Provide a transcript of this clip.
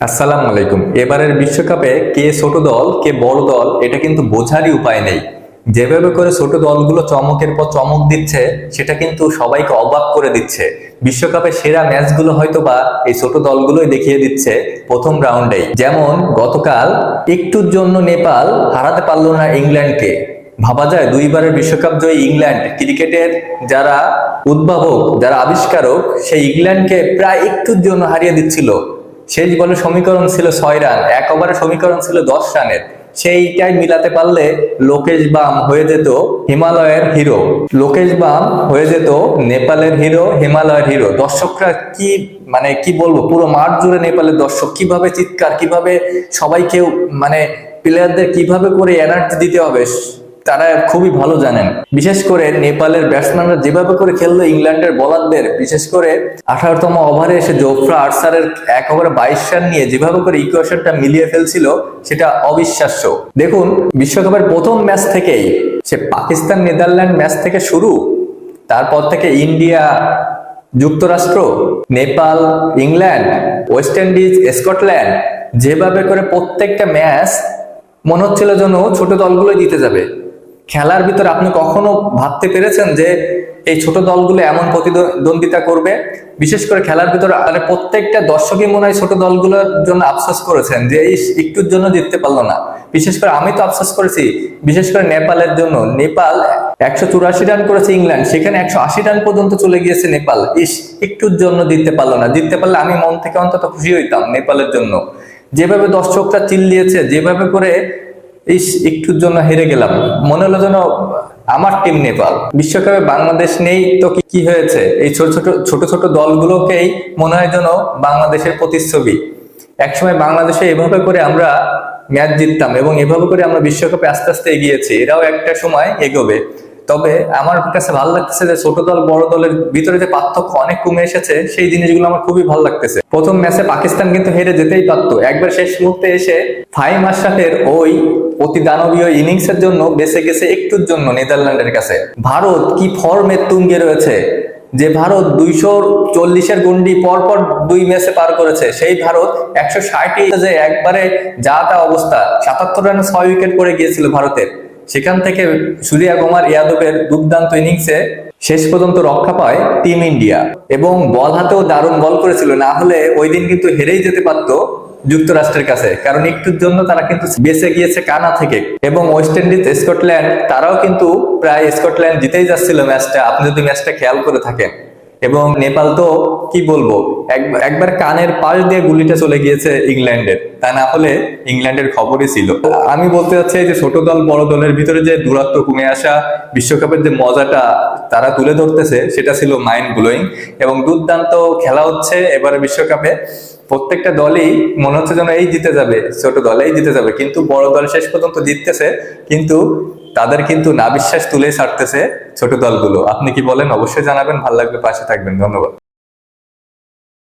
আসসালামু আলাইকুম। এবারের বিশ্বকাপে কে ছোট দল, কে বড় দল, এটা কিন্তু বোঝারই উপায় নেই। যেভাবে করে ছোট দলগুলো চমকের পর চমক দিচ্ছে, সেটা কিন্তু সবাইকে অবাক করে দিচ্ছে। বিশ্বকাপের সেরা ম্যাচগুলো হয়তো বা এই ছোট দলগুলোই দেখিয়ে দিচ্ছে প্রথম রাউন্ডেই। যেমন গতকাল একটুর জন্য নেপাল হারাতে পারল না ইংল্যান্ডকে। ভাবা যায় দুইবারের বিশ্বকাপ জয়ী ইংল্যান্ড ক্রিকেটের যারা উদ্ভাবক, যারা আবিষ্কারক, সেই ইংল্যান্ডকে প্রায় একটুর জন্য হারিয়ে দিচ্ছিল। শেষ বলে সমীকরণ ছিল ছয় রান, এক ওভারে সমীকরণ ছিল দশ রানের। সেইটাই মিলাতে পারলে লোকেশ বাম হয়ে যেত হিমালয়ের হিরো। লোকেশ বাম হয়ে যেত নেপালের হিরো, হিমালয়ের হিরো। দর্শকরা কি মানে কি বলব, পুরো মাঠ জুড়ে নেপালের দর্শক কীভাবে চিৎকার, কীভাবে সবাইকে মানে প্লেয়ারদের কীভাবে করে এনার্জি দিতে হবে তারা খুবই ভালো জানেন। বিশেষ করে নেপালের ব্যাটসম্যানরা যেভাবে করে খেললো ইংল্যান্ডের বোলারদের বিশেষ করে আঠারোতম ওভারে এসে জোফরা আর্সারের এক ওভারে বাইশ রান নিয়ে যেভাবে করে ইকুয়েশনটা মিলিয়ে ফেলছিল, সেটা অবিশ্বাস্য। দেখুন, বিশ্বকাপের প্রথম ম্যাচ থেকেই, সে পাকিস্তান নেদারল্যান্ড ম্যাচ থেকে শুরু, তারপর থেকে ইন্ডিয়া, যুক্তরাষ্ট্র, Nepal, England, West Indies, Scotland, যেভাবে করে প্রত্যেকটা ম্যাচ মনে হচ্ছিল যেন ছোট দলগুলো জিতে যাবে। খেলার ভিতর আপনি কখনো ভাবতে পেরেছেন যে এই ছোট দলগুলো এমন প্রতিদ্বন্দ্বিতা করবে? বিশেষ করে খেলার ভিতর মানে প্রত্যেকটা দর্শকই মনে হয় ছোট দলগুলোর জন্য আফসোস করেছেন যে এই একটুর জন্য জিততে পারল না। বিশেষ করে আমি তো আফসোস করেছি। বিশেষ করে নেপালের জন্য। নেপাল একশো চুরাশি রান করেছে ইংল্যান্ড। সেখানে একশো আশি রান পর্যন্ত চলে গিয়েছে নেপাল। ইস, একটুর জন্য জিততে পারল না। জিততে পারলে আমি মন থেকে অন্তত খুশি হইতাম নেপালের জন্য। যেভাবে দর্শকরা চিল্লিয়েছে, যেভাবে করে ইস একটুর জন্য হেরে গেলাম। মনে হলো যেন আমার টিম নেপাল। বিশ্বকাপে বাংলাদেশ নেই তো কি- হয়েছে? এই ছোট ছোট ছোট ছোট দলগুলোকেই মনে হয় যেন বাংলাদেশের প্রতিচ্ছবি। একসময় বাংলাদেশে এভাবে করে আমরা ম্যাচ জিততাম এবং এভাবে করে আমরা বিশ্বকাপে আস্তে আস্তে এগিয়েছি। এরাও একটা সময় এগোবে। তবে আমার কাছে ভালো লাগতেছে যে ছোট দল, বড় দলের ভিতরে যে পার্থক্য অনেক কমে এসেছে, সেই জিনিসগুলো আমার খুবই ভালো লাগতেছে। প্রথম ম্যাচে পাকিস্তান কিন্তু হেরে যেতেই পারতো। একবার শেষ মুহূর্তে এসে ফাহিম আশরাফের ওই অতি দানবীয় ইনিংস এর জন্য বেঁচে গেছে একটুর জন্য নেদারল্যান্ডের কাছে। ভারত কি ফর্মের তুঙ্গে রয়েছে? যে ভারত দুইশো চল্লিশের গন্ডি পরপর পর দুই ম্যাচে পার করেছে, সেই ভারত একশো ষাটে যে একবারে যা তা অবস্থা, সাতাত্তর রানে ছয় উইকেট পরে গিয়েছিল ভারতের। সেখান থেকে সূর্যা কুমার ইয়াদবের দুর্দান্ত ইনিংসে শেষ পর্যন্ত রক্ষা পায় টিম ইন্ডিয়া। এবং বল হাতেও দারুণ বল করেছিল, না হলে ওই দিন কিন্তু হেরেই যেতে পারত যুক্তরাষ্ট্রের কাছে। কারণ একটুর জন্য তারা কিন্তু বেঁচে গিয়েছে কানা থেকে। এবং ওয়েস্ট ইন্ডিজ, স্কটল্যান্ড, তারাও কিন্তু প্রায় স্কটল্যান্ড জিতেই যাচ্ছিল ম্যাচটা। আপনি যদি ম্যাচটা খেয়াল করে থাকেন। এবং নেপাল তো কি বলব, এক- একবার কানের পাশ দিয়ে গুলিটা চলে গিয়েছে ইংল্যান্ডের। তা না হলে ইংল্যান্ডের খবরই ছিল। আমি বলতে চাচ্ছি যে ছোট দল, বড় দলের ভিতরে যে দূরত্ব কমে আসা বিশ্বকাপের যে মজাটা তারা তুলে ধরতেছে, সেটা ছিল মাইন্ড ব্লোয়িং এবং দুর্দান্ত খেলা হচ্ছে এবারে বিশ্বকাপে। প্রত্যেকটা দলই মনে হচ্ছে যেন এই জিতে যাবে, ছোট দল এই জিতে যাবে, কিন্তু বড় দল শেষ পর্যন্ত জিততেছে, কিন্তু তাদের কিন্তু না বিশ্বাস তুলে ছাড়তেছে ছোট দলগুলো। আপনি কি বলেন? অবশ্যই জানাবেন। ভালো লাগবে পাশে থাকবেন। ধন্যবাদ।